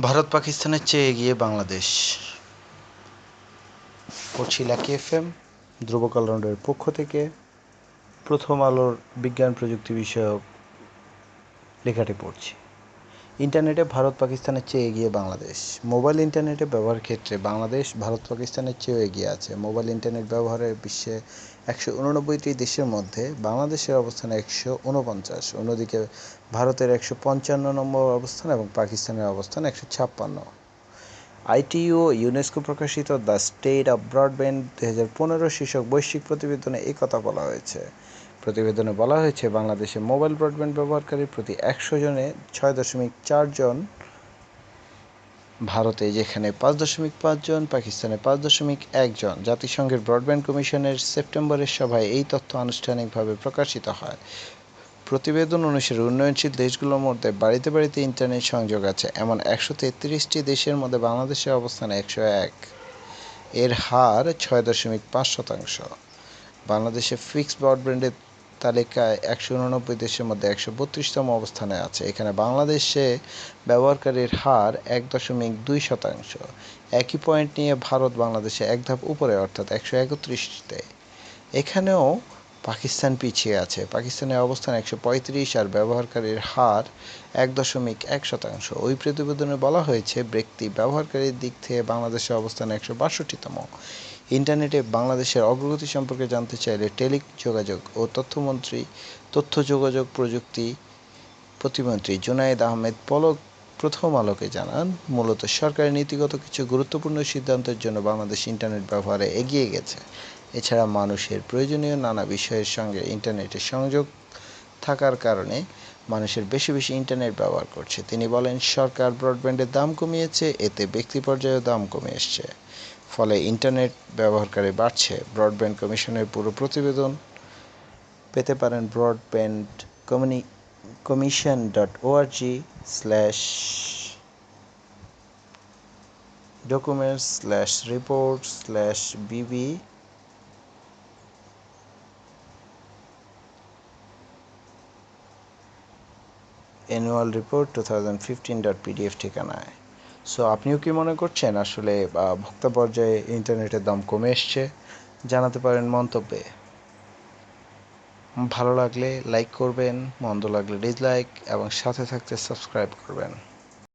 ভারত পাকিস্তানের চেয়ে এগিয়ে বাংলাদেশ। করছি লাকি এফ এম ধ্রুবকাল রাউন্ডের পক্ষ থেকে। প্রথম আলোর বিজ্ঞান প্রযুক্তি বিষয়ক লেখাটি পড়ছি। ইন্টারনেটে ভারত পাকিস্তানের চেয়ে এগিয়ে বাংলাদেশ। মোবাইল ইন্টারনেটে ব্যবহার ক্ষেত্রে বাংলাদেশ, ভারত পাকিস্তানের চেয়েও এগিয়ে আছে। মোবাইল ইন্টারনেট ব্যবহারের বিশ্বে একশো উননব্বইটি দেশের মধ্যে বাংলাদেশের অবস্থান একশো উনপঞ্চাশ। অন্যদিকে ভারতের একশো পঞ্চান্ন নম্বর অবস্থান এবং পাকিস্তানের অবস্থান একশো ছাপ্পান্ন। আইটিইউ ইউনেস্কো প্রকাশিত দ্য স্টেট অব ব্রডব্যান্ড দু হাজার পনেরো শীর্ষক বৈশ্বিক প্রতিবেদনে এই কথা বলা হয়েছে। প্রতিবেদনে বলা হয়েছে, বাংলাদেশে মোবাইল ব্রডব্যান্ড ব্যবহারকারী প্রতি একশো জনে ছয় দশমিক চারজন ভারতে যেখানে পাঁচ দশমিক পাঁচজন পাকিস্তানে পাঁচ দশমিক একজন জাতিসংঘের ব্রডব্যান্ড কমিশনের সেপ্টেম্বরের সভায় এই তথ্য আনুষ্ঠানিকভাবে প্রকাশিত হয়। প্রতিবেদন অনুসারে উন্নয়নশীল দেশগুলোর মধ্যে বাড়িতে বাড়িতে ইন্টারনেট সংযোগ আছে। এমন একশো তেত্রিশটি দেশের মধ্যে বাংলাদেশের অবস্থান একশো এক। এর হার ছয় দশমিক পাঁচ শতাংশ। বাংলাদেশে ফিক্সড ব্রডব্যান্ডের তালিকায় একশো উননব্বই দেশের মধ্যে একশো বত্রিশতম অবস্থানে আছে। এখানে বাংলাদেশে ব্যবহারকারীর হার এক দশমিক দুই শতাংশ। একই পয়েন্ট নিয়ে ভারত বাংলাদেশে এক ধাপ উপরে, অর্থাৎ একশো একত্রিশটিতে। এখানেও পাকিস্তান পিছিয়ে আছে। পাকিস্তানের অবস্থান একশো পঁয়ত্রিশ আর ব্যবহারকারীর হার এক দশমিক এক শতাংশ। ওই প্রতিবেদনে বলা হয়েছে, ব্যক্তি ব্যবহারকারীর দিক থেকে বাংলাদেশের অবস্থান একশো বাষট্টিতম। ইন্টারনেটে বাংলাদেশের অগ্রগতি সম্পর্কে জানতে চাইলে টেলি যোগাযোগ ও তথ্যমন্ত্রী তথ্য যোগাযোগ প্রযুক্তি প্রতিমন্ত্রী জুনায়েদ আহমেদ পলক প্রথম আলোকে জানান, মূলত সরকারের নীতিগত কিছু গুরুত্বপূর্ণ সিদ্ধান্তের জন্য বাংলাদেশ ইন্টারনেট ব্যবহারে এগিয়ে গেছে। এছাড়া মানুষের প্রয়োজনীয় নানা বিষয়ের সঙ্গে ইন্টারনেটের সংযোগ থাকার কারণে মানুষের বেশি বেশি ইন্টারনেট ব্যবহার করছে। তিনি বলেন, সরকার ব্রডব্যান্ডের দাম কমিয়েছে, এতে ব্যক্তি পর্যায়েও দাম কমে এসছে। ফলে ইন্টারনেট ব্যবহারকারী বাড়ছে। ব্রডব্যান্ড কমিশনের পুরো প্রতিবেদন পেতে পারেন broadband communi commission dot org slash documents slash report slash BB annual report two thousand fifteen dot PDF ঠিকানায়। সো আপনিও কি মনে করছেন? আসলে ভোক্তা পর্যায়ে ইন্টারনেটের দাম কমে এসছে। জানাতে পারেন মন্তব্যে। ভালো লাগলে লাইক করবেন, মন্দ লাগলে ডিসলাইক এবং সাথে থাকতে সাবস্ক্রাইব করবেন।